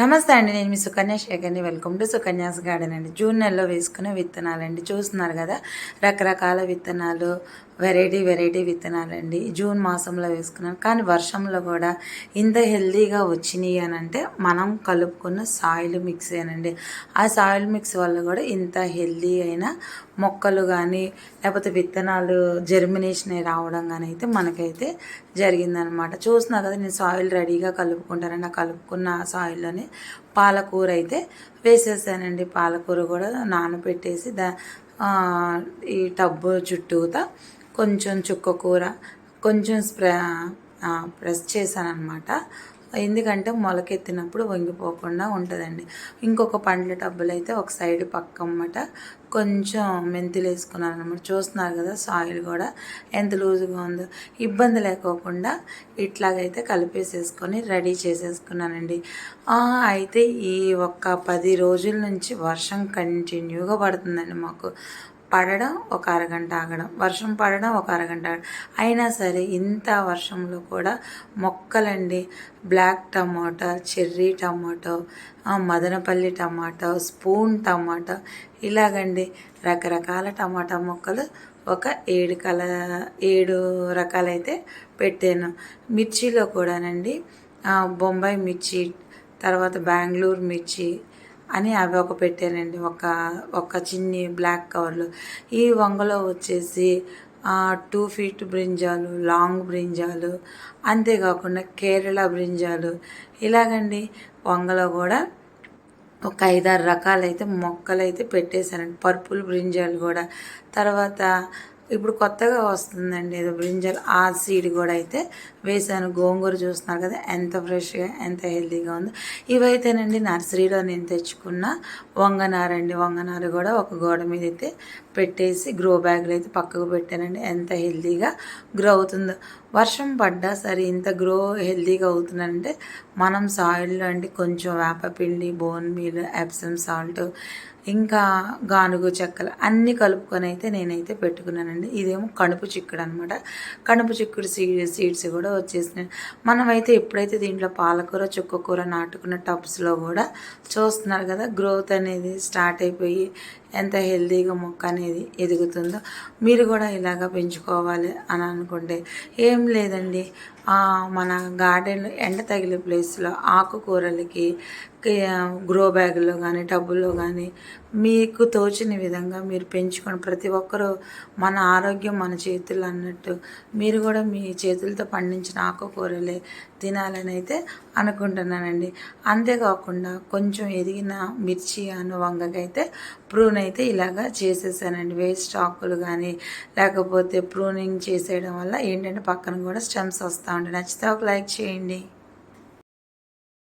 నమస్తే అండి నేను మీ సుకన్య శేఖర్ని. వెల్కమ్ టు సుకన్యాస్ గార్డెన్ అండి. జూన్ నెలలో వేసుకునే విత్తనాలండి. చూస్తున్నారు కదా రకరకాల విత్తనాలు వెరైటీ వెరైటీ విత్తనాలండి. జూన్ మాసంలో వేసుకున్నాను కానీ వర్షంలో కూడా ఇంత హెల్దీగా వచ్చినాయి అని అంటే మనం కలుపుకున్న సాయిల్ మిక్స్ ఏనండి. ఆ సాయిల్ మిక్స్ వల్ల కూడా ఇంత హెల్దీ అయిన మొక్కలు కానీ లేకపోతే విత్తనాలు జర్మినేషన్ రావడం కానీ అయితే మనకైతే జరిగిందనమాట చూస్తున్నా కదా నేను సాయిల్ రెడీగా కలుపుకుంటానని ఆ కలుపుకున్న సాయిల్లోనే పాలకూర అయితే వేసేసానండి. పాలకూర కూడా నానబెట్టేసి దా ఈ టబ్బు చుట్టూత కొంచెం చుక్క కూర కొంచెం స్ప్రే ప్రెస్ చేశాను అనమాట ఎందుకంటే మొలకెత్తినప్పుడు వంగిపోకుండా ఉంటుందండి. ఇంకొక పండ్ల టబ్బులు అయితే ఒక సైడ్ పక్కమ్మట కొంచెం మెంతులు వేసుకున్నాను అనమాట చూస్తున్నారు కదా సాయిల్ కూడా ఎంత లూజుగా ఉందో. ఇబ్బంది లేకోకుండా ఇట్లాగైతే కలిపేసేసుకొని రెడీ చేసేసుకున్నానండి. అయితే ఈ ఒక్క పది రోజుల నుంచి వర్షం కంటిన్యూగా పడుతుందండి మాకు. పడడం ఒక అరగంట ఆగడం వర్షం పడడం ఒక అరగంట ఆగడం. అయినా సరే ఇంత వర్షంలో కూడా మొక్కలండి black tomato cherry tomato Madanapalle tomato spoon tomato ఇలాగండి రకరకాల టమాటా మొక్కలు ఒక ఏడు కల ఏడు రకాలైతే పెట్టాను. మిర్చిలో కూడానండి బొంబాయి మిర్చి తర్వాత బెంగళూరు మిర్చి అని అవి ఒక పెట్టానండి. ఒక ఒక చిన్ని బ్లాక్ కవర్లో. ఈ వంగలో వచ్చేసి టూ ఫీట్ బ్రింజాలు లాంగ్ బ్రింజాలు అంతేకాకుండా కేరళ బ్రింజాలు. ఇలాగండి వంగలో కూడా ఒక ఐదారు రకాలైతే మొక్కలైతే పెట్టేశానండి పర్పుల్ బ్రింజాలు కూడా. తర్వాత ఇప్పుడు కొత్తగా వస్తుందండి ఏదో బ్రింజల్. ఆ సీడ్ కూడా అయితే వేసాను. గోంగూర చూస్తున్నారు కదా ఎంత ఫ్రెష్గా ఎంత హెల్తీగా ఉందో. ఇవైతేనండి నర్సరీలో నేను తెచ్చుకున్న వంగనారండి. వంగనారు కూడా ఒక గోడ మీద అయితే పెట్టేసి గ్రో బ్యాగ్లో అయితే పక్కకు పెట్టానండి. ఎంత హెల్తీగా గ్రో అవుతుందో. వర్షం పడ్డా సరే ఇంత గ్రో హెల్తీగా అవుతుందంటే మనం సాయిల్లో అండి కొంచెం వేపపిండి బోన్ మీల్ ఎప్సమ్ సాల్ట్ ఇంకా గానుగు చెక్కలు అన్నీ కలుపుకొని అయితే నేనైతే పెట్టుకున్నానండి. ఇదేమో కణుపు చిక్కుడు అనమాట కణుపు చిక్కుడు సీడ్ సీడ్స్ కూడా వచ్చేసినాయి. మనమైతే ఎప్పుడైతే దీంట్లో పాలకూర చుక్కకూర నాటుకున్న టబ్స్లో కూడా చూస్తున్నారు కదా గ్రోత్ అనేది స్టార్ట్ అయిపోయి ఎంత హెల్తీగా మొక్క అనేది ఎదుగుతుందో మీరు కూడా ఇలాగా పెంచుకోవాలి అని అనుకుంటే ఏం లేదండి. మన గార్డెన్ ఎండ తగిలే ప్లేస్లో ఆకుకూరలకి గ్రో బ్యాగుల్లో కానీ టబ్బుల్లో కానీ మీకు తోచిన విధంగా మీరు పెంచుకొని ప్రతి ఒక్కరూ మన ఆరోగ్యం మన చేతులు అన్నట్టు మీరు కూడా మీ చేతులతో పండించిన ఆకుకూరలే తినాలని అయితే అనుకుంటున్నానండి. అంతేకాకుండా కొంచెం ఎదిగిన మిర్చి అను వంగకైతే ప్రూన్ అయితే ఇలాగా చేసేసానండి. వేస్ట్ ఆకులు కానీ లేకపోతే ప్రూనింగ్ చేసేయడం వల్ల ఏంటంటే పక్కన కూడా స్టెమ్స్ వస్తూ ఉంటాయి. నచ్చితే ఒక లైక్ చేయండి.